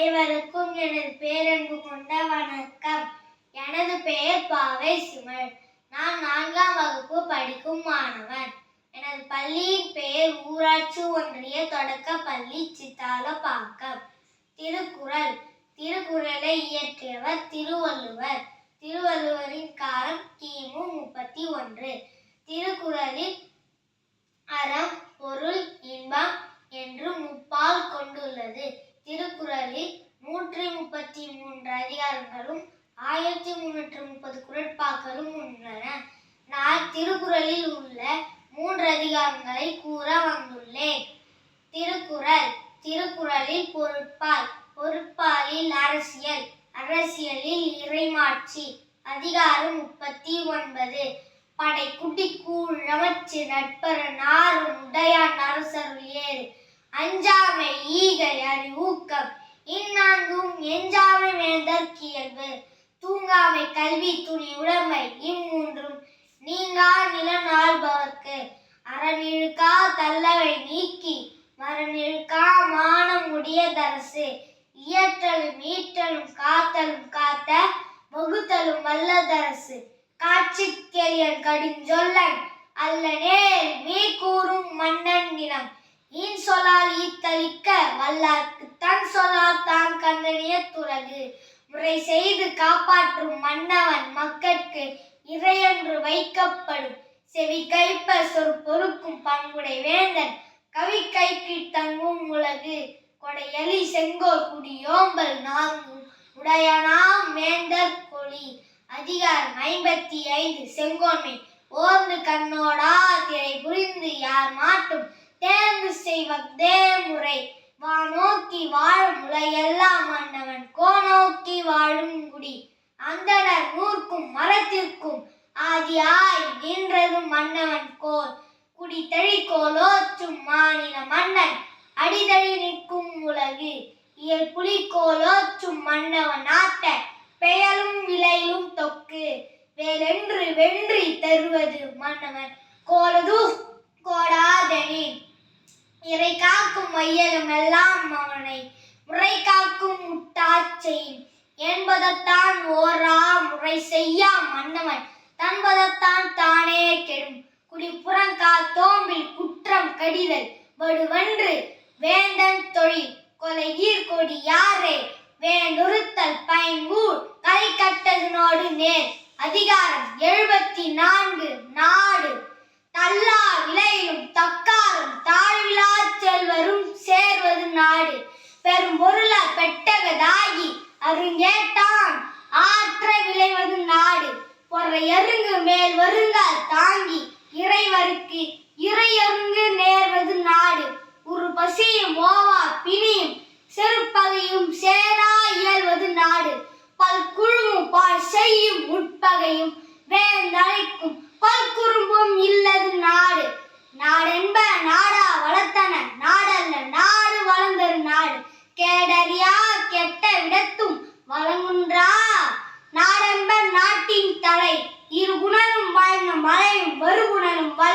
அனைவருக்கும் எனது பேரன்பு கொண்ட வணக்கம். எனது பெயர் பாவை சிமல் நான் நான்காம் வகுப்பு படிக்கும் மாணவன். எனது பள்ளியின் பெயர் ஊராட்சி ஒன்றிய தொடக்க பள்ளி சித்தாலப்பாக்கம். திருக்குறள். திருக்குறளை இயற்றியவர் திருவள்ளுவர். திருவள்ளுவரின் காலம் கிமு முப்பத்தி ஒன்று திருக்குறளில் அறம் பொருள் இன்பம் என்று முப்பால் கொண்டுள்ளது. திருக்குறளில் நூற்றி முப்பத்தி மூன்று அதிகாரங்களும் ஆயிரத்தி முன்னூற்றி முப்பது குரட்பாக்களும் உள்ளன. நான் திருக்குறளில் உள்ள மூன்று அதிகாரங்களை கூற வந்துள்ளேன். திருக்குறள் திருக்குறளில் பொருட்பால் பொருட்பாலில் அரசியல் அரசியலில் இறைமாட்சி அதிகாரம் முப்பத்தி ஒன்பது. படை குட்டி கூழமச்சு நட்பர நாறு உடையான் அரசருள் ஏறு அஞ்சாமை ஈக கல்வி துணி உடைமை இம்மூன்றும் நீங்கா நிலநாள்பவர்க்கு. அறநிழுக்கா தள்ளவை நீக்கி மரநிழுக்கா மானம் உடையதரசு. இயற்றலும் ஈற்றலும் காத்தலும் காத்த வகுத்தலும் வல்லதரசு. காட்சி கடிஞ்சொல்லன் அல்ல நேர் மீ கூறும் மன்னன் நிலம். ஈன் சொல்லால் ஈத்தளிக்க வல்லார்க்கு தன் சொல்லால் தான் கண்டனிய துறகு. முறை செய்து காப்பாற்றும் மன்னவன் மக்கட்கு இறையென்று வைக்கப்படும். செவி கைப்ப சொற் பொறுக்கும் பண்புடை வேந்தன். கவி கைக்கு தங்கும் உலகு. கொடையலி செங்கோல் குடி நாங்கும். நான்கும் உடையனாம் வேந்தர் கொடி அதிகாரம் ஐம்பத்தி ஐந்து செங்கோன்மை. ஓர்ந்து கண்ணோடா திரை புரிந்து யார் மாட்டும். தேர்ந்து செய்வதே முறை. வானோக்கி வாழும் முளையெல்லாம் மன்னவன் நோக்கி வாழும் குடி. அந்தனர் நூற்கும் மரத்திற்கும் ஆதியாய் நின்றது மன்னவன் கோல். குடி தழிக்கோலோச்சும் மாநில மன்னன் அடிதழி நிற்கும் உலகு. இயல் புலி மன்னவன் ஆட்ட பெயலும் விலையிலும் தொக்கு. வேலென்று வென்றி தருவது மன்னவன் கோலது கோடாதனின் இறை காக்கும் மையகம் எல்லாம் அவனை முறை காக்கும் முட்டாச்செயின் என்பதத்தான் ஓரா முறை செய்யா மன்னவன். தன்பதத்தான் தானே கெடும். குடிப்புறங்கா தோம்பில் குற்றம் கடிதல். வடுவன்று வேந்தன் தொழில். கொலை ஈர்கொடி யாரே? வேண்டுறுத்தல் பயங்கூழ் கலை கட்டதனோடு நேர். அதிகாரம் எழுபத்தி நான்கு நாடு. தல்லா விலையிலும் தக்காரும் தாழ்விழா செல்வரும் சேர் நாடு பெட்டகதாகி அருங்கேட்டான். ஆற்ற விளைவது நாடு. பொறை எருங்கு மேல் வருங்கால் தாங்கி இறைவருக்கு இறையருங்கு நேர்வது நாடு. ஒரு பசியும் ஓவா பிணியும் செருப்பகையும் சேரா இயல்வது நாடு. பல் குழுவும் பால் செய்யும் உட்பகையும் வேந்தழைக்கும். பல் குறும்பும் இல்லது நாடு. நாடென்ப நாடா வளர்த்தன கேடறியா கெட்ட விடத்தும் வழங்குன்றா? நாடெம்ப நாட்டின் தலை இரு குணனும் வாய்ந்த மலையும் வருகுணனும் வாய்